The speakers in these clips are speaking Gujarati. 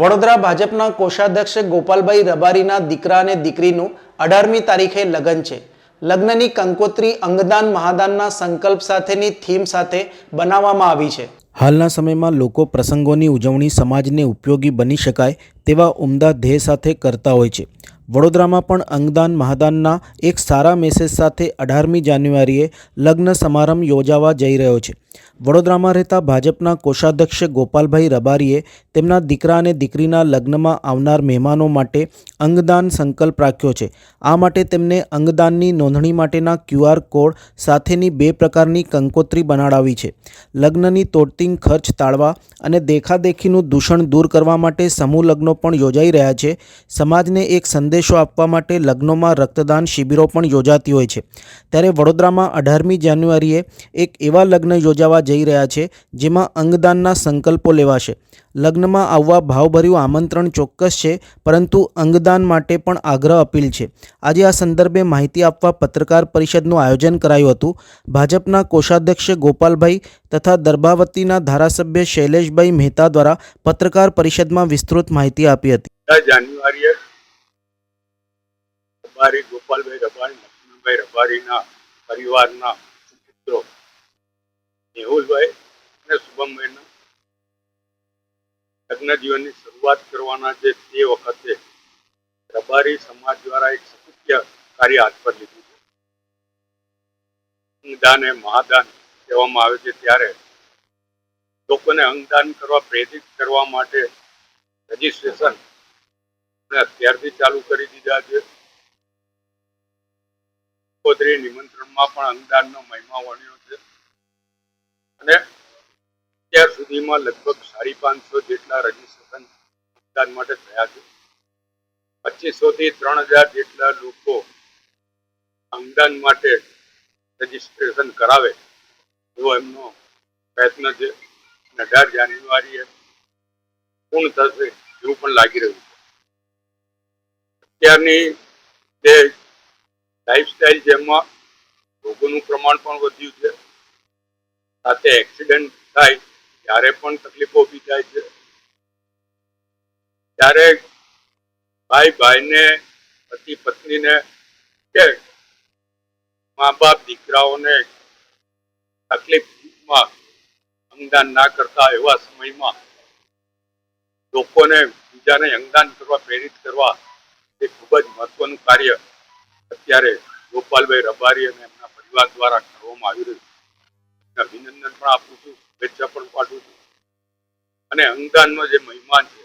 વડોદરા ભાજપના કોષાધ્યક્ષ ગોપાલભાઈ રબારીના દીકરા અને દીકરીનું અઢારમી તારીખે લગ્ન છે. લગ્નની કંકોત્રી અંગદાન મહાદાનના સંકલ્પ સાથેની થીમ સાથે બનાવવામાં આવી છે. હાલના સમયમાં લોકો પ્રસંગોની ઉજવણી સમાજને ઉપયોગી બની શકાય તેવા ઉમદા ધ્યેય સાથે કરતા હોય છે. વડોદરામાં પણ અંગદાન મહાદાનના એક સારા મેસેજ સાથે અઢારમી જાન્યુઆરીએ લગ્ન સમારંભ યોજાવા જઈ રહ્યો છે. વડોદરામાં રહેતા ભાજપના કોષાધ્યક્ષ ગોપાલભાઈ રબારીએ તેમના દીકરા અને દીકરીના લગ્નમાં આવનાર મહેમાનો માટે અંગદાન સંકલ્પ રાખ્યો છે. આ માટે તેમને અંગદાનની નોંધણી માટેના ક્યુઆર કોડ સાથેની બે પ્રકારની કંકોત્રી બનાડાવી છે. લગ્નની તોડતીંગ ખર્ચ ટાળવા અને દેખાદેખીનું દૂષણ દૂર કરવા માટે સમૂહ લગ્નો પણ યોજાઈ રહ્યા છે. સમાજને એક સંદેશો આપવા માટે લગ્નોમાં રક્તદાન શિબિરો પણ યોજાતી હોય છે. ત્યારે વડોદરામાં અઢારમી જાન્યુઆરીએ એક એવા લગ્ન યોજાવા જઈ રહ્યા છે જેમાં અંગદાનના સંકલ્પો લેવાશે. લગ્નમાં આવવા ભાવભર્યું આમંત્રણ ચોક્કસ છે, પરંતુ અંગદાન માટે પણ આગ્રહ અપીલ છે. આજે આ સંદર્ભે માહિતી આપવા પત્રકાર પરિષદનું આયોજન કરાયું હતું. ભાજપના કોષાધ્યક્ષ ગોપાલભાઈ તથા દરબાવતીના ધારાસભ્ય શૈલેષભાઈ મહેતા દ્વારા પત્રકાર પરિષદમાં વિસ્તૃત માહિતી આપી હતી. જાન્યુઆરીએ રબારી ગોપાલભાઈ રબારી લક્ષ્મણભાઈ રબારીના પરિવારના મિત્રો મેહુલભાઈ અને શુભમભાઈના લગ્ન જીવનની શરૂઆત કરવાના છે તે વખતે રબારી સમાજ દ્વારા એક સત્ય કાર્ય હાથ પર લીધું છે. અંગદાન એ મહાદાન કહેવામાં આવે છે ત્યારે લોકોને અંગદાન કરવા, પ્રેરિત કરવા માટે રજીસ્ટ્રેશન અત્યારથી ચાલુ કરી દીધા છે. નિમંત્રણમાં પણ અંગદાનનો મહિમા વણ્યો છે. અને અત્યાર સુધીમાં લગભગ સાડી પાંચસો જેટલા રજીસ્ટ્રેશન મતદાન માટે થયા છે. પચીસો થી ત્રણ હજાર જેટલા લોકો અંગદાન માટે રજીસ્ટ્રેશન કરાવે એવો એમનો પ્રયત્ન છે. અને અઢાર જાન્યુઆરીએ પૂર્ણ થશે એવું પણ લાગી રહ્યું છે. અત્યારની જે લાઈફસ્ટાઈલ જેમાં રોગોનું પ્રમાણ પણ વધ્યું છે. સાથે એક્સિડન્ટ થાય ત્યારે પણ તકલીફો ઊભી થાય છે, ત્યારે ભાઈ ભાઈને, પતિ પત્નીને કે મા બાપ દીકરાઓને તકલીફમાં અંગદાન ના કરતા એવા સમયમાં લોકોને બીજાને અંગદાન કરવા, પ્રેરિત કરવા એ ખૂબ જ મહત્વનું કાર્ય અત્યારે ગોપાલભાઈ રબારી અને એમના પરિવાર દ્વારા કરવામાં આવી રહ્યું છે. અભિનંદન પણ આપું છું, શુભેચ્છા પણ પાઠવું છું. અને અંગદાનનો જે મહિમા છે,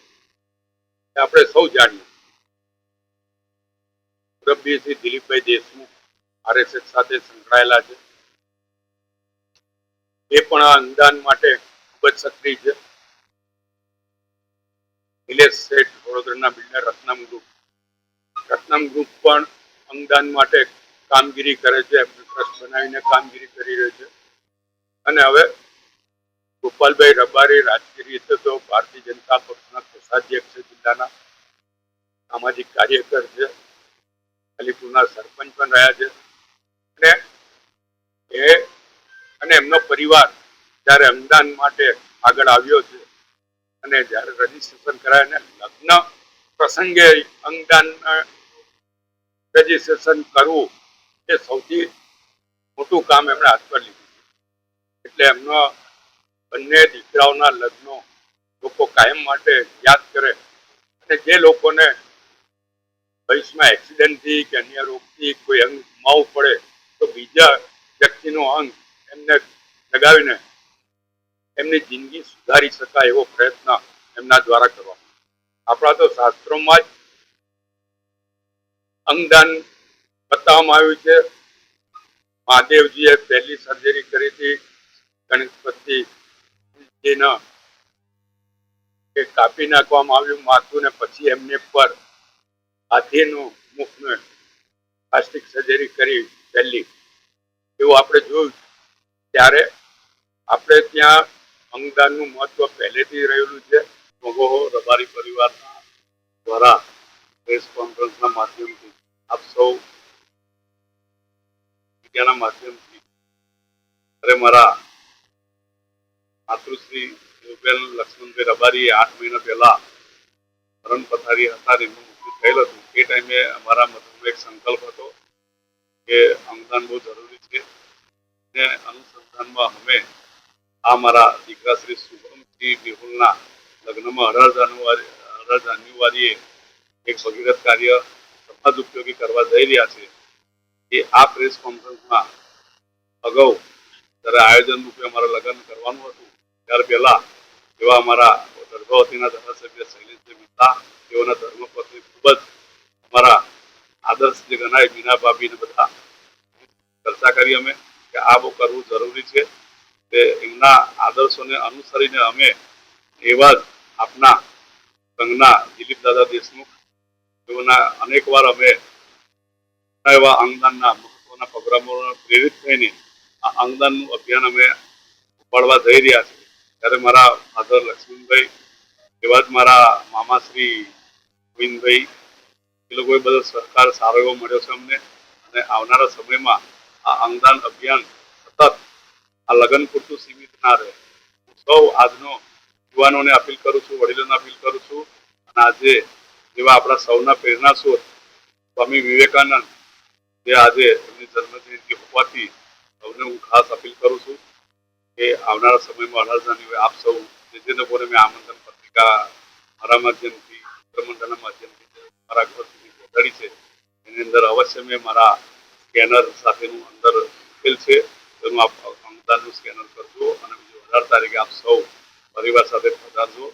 એ આપણે સૌ જાણીએ. મુરબ્બી શ્રી દિલીપભાઈ દેશમુખ આરએસએસ સાથે સંકળાયેલા છે. એ પણ આ અંગદાન માટે ખૂબ જ સક્રિય છે. નિલેશ શેઠ, વડોદરાના builder Ratnam group Ratnam group પણ અંગદાન માટે કામગીરી કરે છે ટ્રસ્ટ બનાવીને કામગીરી કરી રહ્યો છે. અને હવે ગોપાલભાઈ રબારી, રાજકીય રીતે તો ભારતીય જનતા પક્ષના કોષાધ્યક્ષ જિલ્લાના સામાજિક કાર્યકર છે. અલીપુરના સરપંચ પણ રહ્યા છે. અને એ અને એમનો પરિવાર જ્યારે અંગદાન માટે આગળ આવ્યો છે અને જ્યારે રજીસ્ટ્રેશન કરાય અને લગ્ન પ્રસંગે અંગદાન રજીસ્ટ્રેશન કરવું એ સૌથી મોટું કામ એમણે હાથ પર લીધું. એટલે એમના બંને દીકરાઓના લગ્નો લોકો કાયમ માટે યાદ કરે. અને જે લોકોને ભવિષ્યમાં એક્સિડન્ટથી કે અન્ય રોગથી કોઈ અંગ ગુમાવવું પડે, તો બીજા વ્યક્તિનો અંગ એમને લગાવીને એમની જિંદગી સુધારી શકાય એવો પ્રયત્ન એમના દ્વારા કરવા. આપણા તો શાસ્ત્રોમાં જ અંગદાન બતાવવામાં આવ્યું છે. મહાદેવજીએ પહેલી સર્જરી કરી હતી. ગણપતિજીના એ કાપી નાખવામાં આવ્યું માથું ને પછી એમને પર હાથીનું મુખને પ્લાસ્ટિક સર્જરી કરી પહેલી. એવું આપણે જોયું ત્યારે આપણે ત્યાં અંગદાનનું મહત્વ પહેલેથી રહેલું છે. મગોહો રબારી પરિવારના દ્વારા પ્રેસ કોન્ફરન્સના માધ્યમથી આપ સૌ મીડિયાના માધ્યમથી. અરે મારા માતૃશ્રી રૂપેલ લક્ષ્મણભાઈ રબારીએ આઠ મહિના પહેલા મરણ પથારી હતા એમનું મૃત્યુ થયેલ હતું. એ ટાઈમે અમારા મતલબ એક સંકલ્પ હતો કે અંગદાન બહુ જરૂરી છે ને અનુસંધાનમાં અમે આ મારા દીકરા શ્રી શુભમસિંહ મેહુલના લગ્નમાં અઢાર જાન્યુઆરી, અઢાર જાન્યુઆરીએ એક ભગીરથ કાર્ય સમાજ ઉપયોગી કરવા જઈ રહ્યા છે. એ આ પ્રેસ કોન્ફરન્સમાં અગાઉ જ્યારે આયોજન રૂપે અમારે લગ્ન કરવાનું હતું ત્યાર એવા અમારા ગર્ભવતીના ધારાસભ્ય શૈલેષભાઈ મહેતા, તેઓના ધર્મપત્ની ખૂબ જ અમારા આદર્શ જે ગણાય, મીના ભાભી બધા, ચર્ચા કરી અમે કે આ બહુ કરવું જરૂરી છે તે એમના આદર્શોને અનુસરીને અમે એવા જ આપના સંઘના દિલીપ દાદા દેશમુખ, તેઓના અનેકવાર અમે એવા અંગદાનના મહત્વના પ્રોગ્રામો પ્રેરિત થઈને આ અંગદાનનું અભિયાન અમે ઉપાડવા જઈ રહ્યા છીએ. ત્યારે મારા ફાધર લક્ષ્મણભાઈ, એવા જ મારા મામા શ્રી ગોવિંદભાઈ, એ લોકોએ બધો સહકાર સારો એવો મળ્યો છે અમને. અને આવનારા સમયમાં આ અંગદાન અભિયાન સતત આ લગ્ન પૂરતું સીમિત ના રહે. હું સૌ આજનો યુવાનોને અપીલ કરું છું, વડીલોને અપીલ કરું છું. અને આજે જેવા આપણા સૌના પ્રેરણા સ્ત્રોત, સ્વામી વિવેકાનંદ, જે આજે એમની જન્મજયંતિ હોવાથી સૌને હું ખાસ અપીલ કરું છું. કે આવનારા સમયમાં અઢાર આપ સૌ જે જે લોકોને મેં આમંત્રણ પત્રિકા મારા માધ્યમથી, મંત્રમંડળના માધ્યમથી મારા ઘર સુધી પહોંચાડી છે, એની અંદર અવશ્ય મેં મારા સ્કેનર સાથેનું અંદર મૂકેલ છે. તેનું આપ અંગદાનનું સ્કેનર કરજો અને બીજું અઢાર તારીખે આપ સૌ પરિવાર સાથે પધારજો.